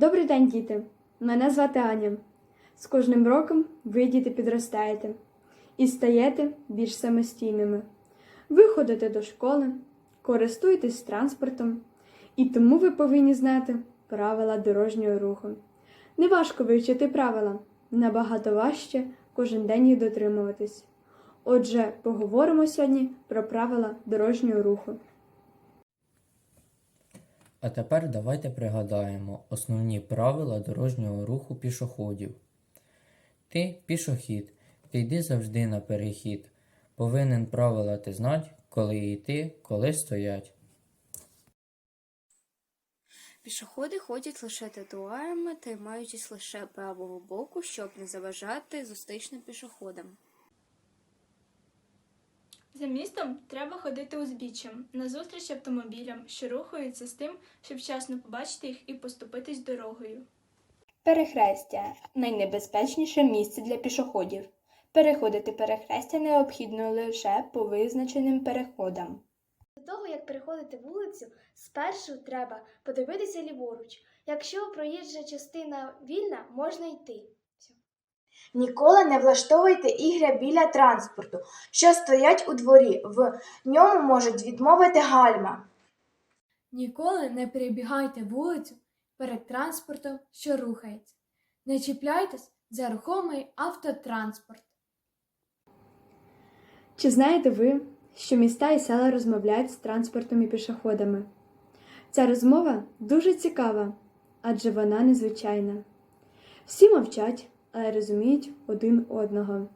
Добрий день, діти! Мене звати Аня. З кожним роком ви, діти, підростаєте і стаєте більш самостійними. Ви ходите до школи, користуєтесь транспортом, і тому ви повинні знати правила дорожнього руху. Неважко вивчити правила, набагато важче кожен день їх дотримуватись. Отже, поговоримо сьогодні про правила дорожнього руху. А тепер давайте пригадаємо основні правила дорожнього руху пішоходів. Ти пішохід, ти йди завжди на перехід. Повинен правила ти знать, коли йти, коли стоять. Пішоходи ходять лише тротуарами, тримаючись лише правого боку, щоб не заважати зустрічним пішоходам. За містом треба ходити узбіччям, назустріч автомобілям, що рухаються з тим, щоб вчасно побачити їх і поступитись дорогою. Перехрестя найнебезпечніше місце для пішоходів. Переходити перехрестя необхідно лише по визначеним переходам. До того, як переходити вулицю, спершу треба подивитися ліворуч. Якщо проїжджа частина вільна, можна йти. Ніколи не влаштовуйте ігри біля транспорту, що стоять у дворі. В ньому можуть відмовити гальма. Ніколи не перебігайте вулицю перед транспортом, що рухається. Не чіпляйтесь за рухомий автотранспорт. Чи знаєте ви, що міста і села розмовляють з транспортом і пішоходами? Ця розмова дуже цікава, адже вона незвичайна. Всі мовчать, але розуміють один одного.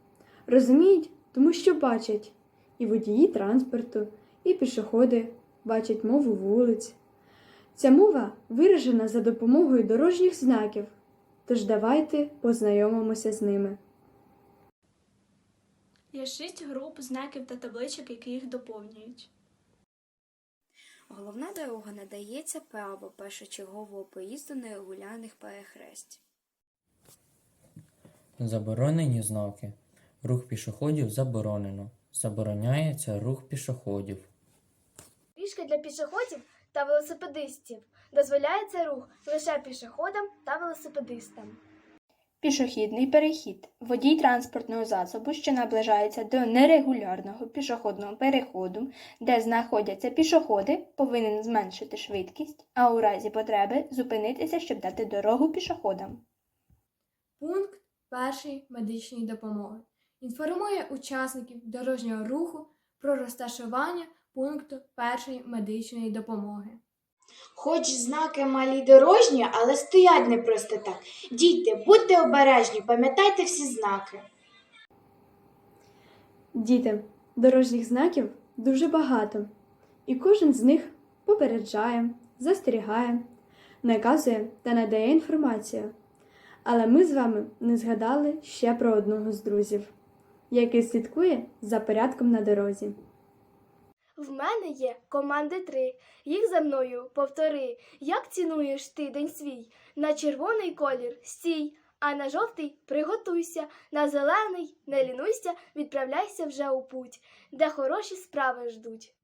Розуміють, тому що бачать і водії транспорту, і пішоходи бачать мову вулиць. Ця мова виражена за допомогою дорожніх знаків, тож давайте познайомимося з ними. Є шість груп знаків та табличок, які їх доповнюють. Головна дорога надається право першочергового поїзду нерегулярних перехресть. Заборонені знаки. Рух пішоходів заборонено. Забороняється рух пішоходів. Ріжки для пішоходів та велосипедистів. Дозволяється рух лише пішоходам та велосипедистам. Пішохідний перехід водій транспортного засобу, що наближається до нерегулярного пішохідного переходу, де знаходяться пішоходи, повинен зменшити швидкість, а у разі потреби зупинитися, щоб дати дорогу пішоходам. Пункт першої медичної допомоги. Інформує учасників дорожнього руху про розташування пункту першої медичної допомоги. Хоч знаки малі дорожні, але стоять не просто так. Дійте, будьте обережні, пам'ятайте всі знаки. Діти, дорожніх знаків дуже багато, і кожен з них попереджає, застерігає, наказує та надає інформацію. Але ми з вами не згадали ще про одного з друзів, який слідкує за порядком на дорозі. В мене є команди три. Їх за мною повтори. Як цінуєш ти день свій? На червоний колір стій, а на жовтий приготуйся, на зелений не лінуйся, відправляйся вже у путь, де хороші справи ждуть.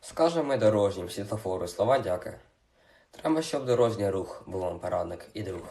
Скажемо ми дорожнім світлофору слова дяки. Треба, щоб дорожній рух був вам порадник і друг.